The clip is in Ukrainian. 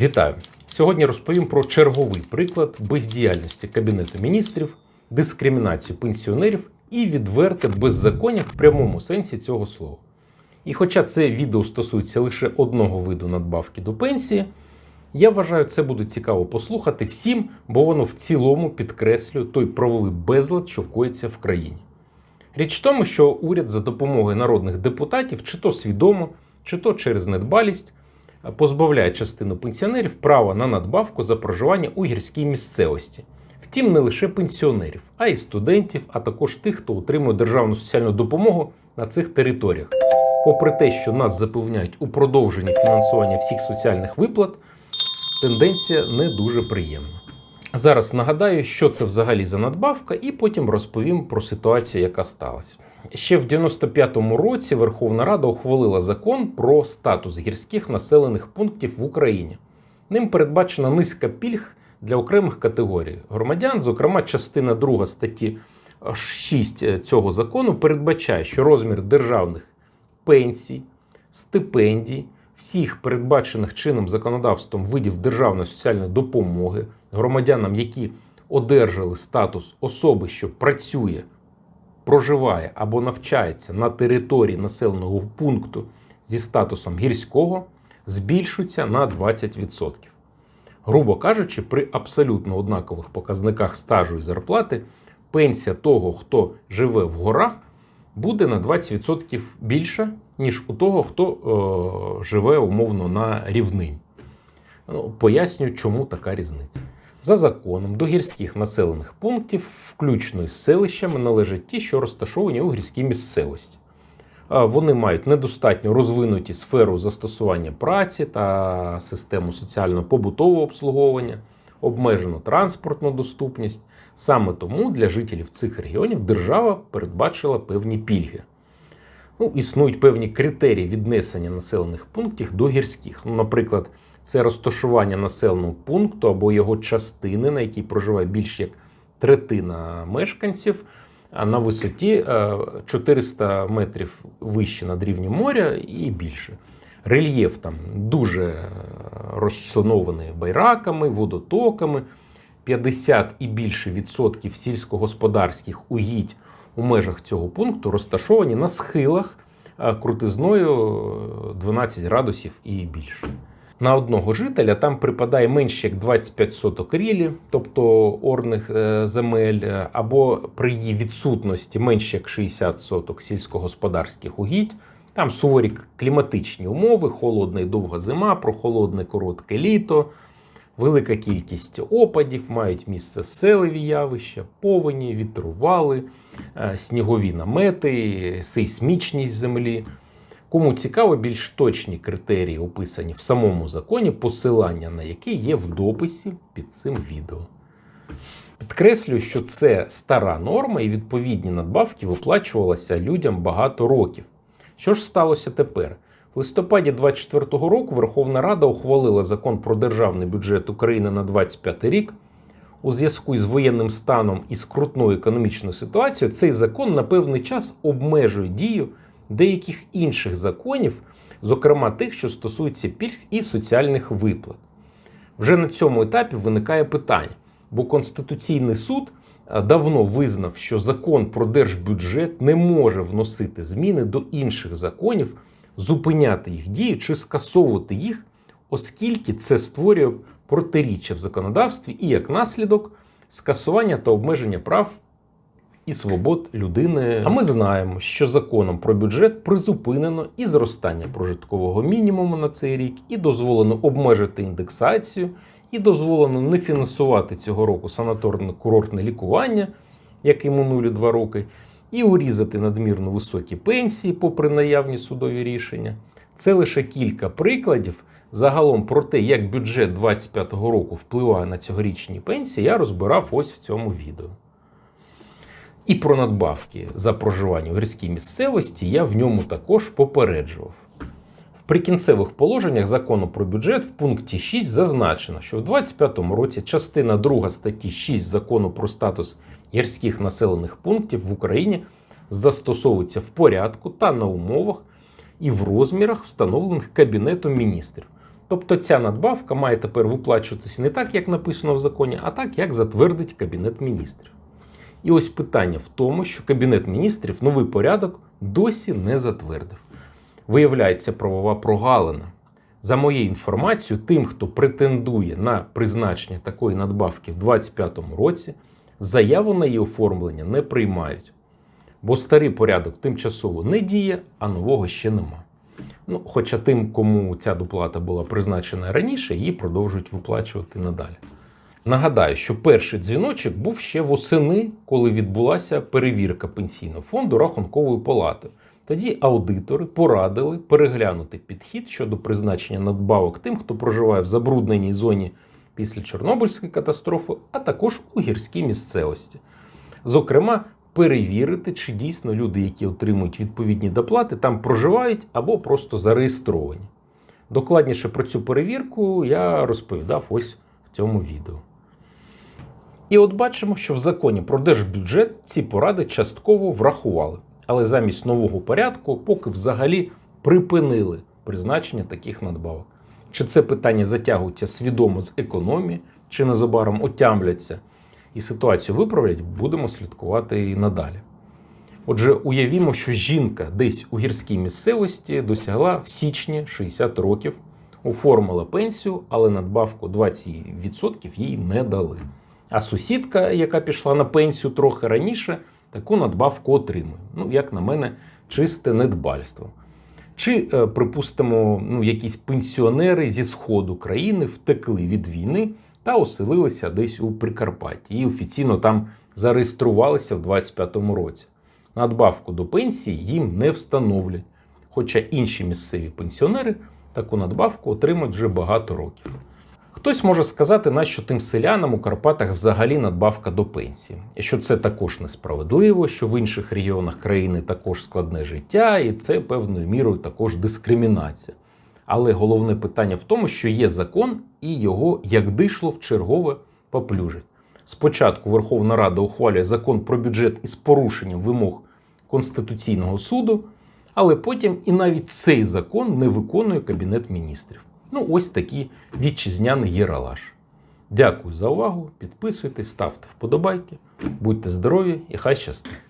Вітаю! Сьогодні розповім про черговий приклад бездіяльності Кабінету міністрів, дискримінацію пенсіонерів і відверте беззаконня в прямому сенсі цього слова. І хоча це відео стосується лише одного виду надбавки до пенсії, я вважаю, це буде цікаво послухати всім, бо воно в цілому підкреслює той правовий безлад, що коїться в країні. Річ в тому, що уряд за допомогою народних депутатів, чи то свідомо, чи то через недбалість, позбавляє частину пенсіонерів права на надбавку за проживання у гірській місцевості. Втім, не лише пенсіонерів, а й студентів, а також тих, хто отримує державну соціальну допомогу на цих територіях. Попри те, що нас запевняють у продовженні фінансування всіх соціальних виплат, тенденція не дуже приємна. Зараз нагадаю, що це взагалі за надбавка, і потім розповім про ситуацію, яка сталася. Ще в 95-му році Верховна Рада ухвалила закон про статус гірських населених пунктів в Україні. Ним передбачена низка пільг для окремих категорій громадян. Зокрема, частина 2 статті 6 цього закону передбачає, що розмір державних пенсій, стипендій, всіх передбачених чинним законодавством видів державної соціальної допомоги громадянам, які одержали статус особи, що працює, проживає або навчається на території населеного пункту зі статусом гірського, збільшується на 20%. Грубо кажучи, при абсолютно однакових показниках стажу і зарплати пенсія того, хто живе в горах, буде на 20% більша, ніж у того, хто е, живе умовно на рівнині. Ну, пояснюю, чому така різниця. За законом до гірських населених пунктів, включно із селищами, належать ті, що розташовані у гірській місцевості. Вони мають недостатньо розвинуті сферу застосування праці та систему соціально-побутового обслуговування, обмежену транспортну доступність. Саме тому для жителів цих регіонів держава передбачила певні пільги. Ну, Існують певні критерії віднесення населених пунктів до гірських. Ну, Наприклад, це розташування населеного пункту або його частини, на якій проживає більш як третина мешканців, на висоті 400 метрів вище над рівнем моря і більше. Рельєф там дуже розчленований байраками, водотоками. 50 і більше відсотків сільськогосподарських угідь у межах цього пункту розташовані на схилах крутизною 12 градусів і більше. На одного жителя там припадає менше як 25 соток рілі, тобто орних земель, або при її відсутності менше як 60 соток сільськогосподарських угідь. Там суворі кліматичні умови, холодна і довга зима, прохолодне коротке літо, велика кількість опадів, мають місце селеві явища, повені, вітрували, снігові намети, сейсмічність землі. Кому цікаво, більш точні критерії описані в самому законі, посилання на які є в дописі під цим відео. Підкреслюю, що це стара норма і відповідні надбавки виплачувалися людям багато років. Що ж сталося тепер? В листопаді 2024 року Верховна Рада ухвалила закон про державний бюджет України на 2025 рік. У зв'язку із воєнним станом і скрутною економічною ситуацією цей закон на певний час обмежує дію деяких інших законів, зокрема тих, що стосуються пільг і соціальних виплат. Вже на цьому етапі виникає питання, бо Конституційний суд давно визнав, що закон про держбюджет не може вносити зміни до інших законів, зупиняти їх дію чи скасовувати їх, оскільки це створює протиріччя в законодавстві і як наслідок скасування та обмеження прав і свобод людини. А ми знаємо, що законом про бюджет призупинено і зростання прожиткового мінімуму на цей рік, і дозволено обмежити індексацію, і дозволено не фінансувати цього року санаторне курортне лікування, як і минулі два роки, і урізати надмірно високі пенсії, попри наявні судові рішення. Це лише кілька прикладів. Загалом про те, як бюджет 2025 року впливає на цьогорічні пенсії, я розбирав ось в цьому відео. І про надбавки за проживання у гірській місцевості я в ньому також попереджував. В прикінцевих положеннях закону про бюджет в пункті 6 зазначено, що в 2025 році частина 2 статті 6 закону про статус гірських населених пунктів в Україні застосовується в порядку та на умовах і в розмірах, встановлених Кабінетом міністрів. Тобто ця надбавка має тепер виплачуватися не так, як написано в законі, а так, як затвердить Кабінет міністрів. І ось питання в тому, що Кабінет міністрів новий порядок досі не затвердив. Виявляється правова прогалина. За моєю інформацією, тим, хто претендує на призначення такої надбавки в 2025 році, заяву на її оформлення не приймають. Бо старий порядок тимчасово не діє, а нового ще нема. Ну, хоча тим, кому ця доплата була призначена раніше, її продовжують виплачувати надалі. Нагадаю, що перший дзвіночок був ще восени, коли відбулася перевірка пенсійного фонду рахунковою палатою. Тоді аудитори порадили переглянути підхід щодо призначення надбавок тим, хто проживає в забрудненій зоні після Чорнобильської катастрофи, а також у гірській місцевості. Зокрема, перевірити, чи дійсно люди, які отримують відповідні доплати, там проживають або просто зареєстровані. Докладніше про цю перевірку я розповідав ось в цьому відео. І от бачимо, що в законі про держбюджет ці поради частково врахували, але замість нового порядку поки взагалі припинили призначення таких надбавок. Чи це питання затягується свідомо з економії, чи незабаром отямляться і ситуацію виправлять, будемо слідкувати і надалі. Отже, уявімо, що жінка десь у гірській місцевості досягла в січні 60 років, оформила пенсію, але надбавку 20% їй не дали. А сусідка, яка пішла на пенсію трохи раніше, таку надбавку отримує. Ну, як на мене, чисте недбальство. Чи, е, припустимо, ну, якісь пенсіонери зі сходу країни втекли від війни та оселилися десь у Прикарпатті і офіційно там зареєструвалися в 25-му році. Надбавку до пенсії їм не встановлять, хоча інші місцеві пенсіонери таку надбавку отримують вже багато років. Хтось може сказати, нащо тим селянам у Карпатах взагалі надбавка до пенсії, що це також несправедливо, що в інших регіонах країни також складне життя, і це певною мірою також дискримінація. Але головне питання в тому, що є закон, і його як дишло в чергове поплюжить. Спочатку Верховна Рада ухвалює закон про бюджет із порушенням вимог Конституційного суду, але потім і навіть цей закон не виконує Кабінет міністрів. Ну, ось такий вітчизняний єралаш. Дякую за увагу. Підписуйтесь, ставте вподобайки, будьте здорові і хай щастить!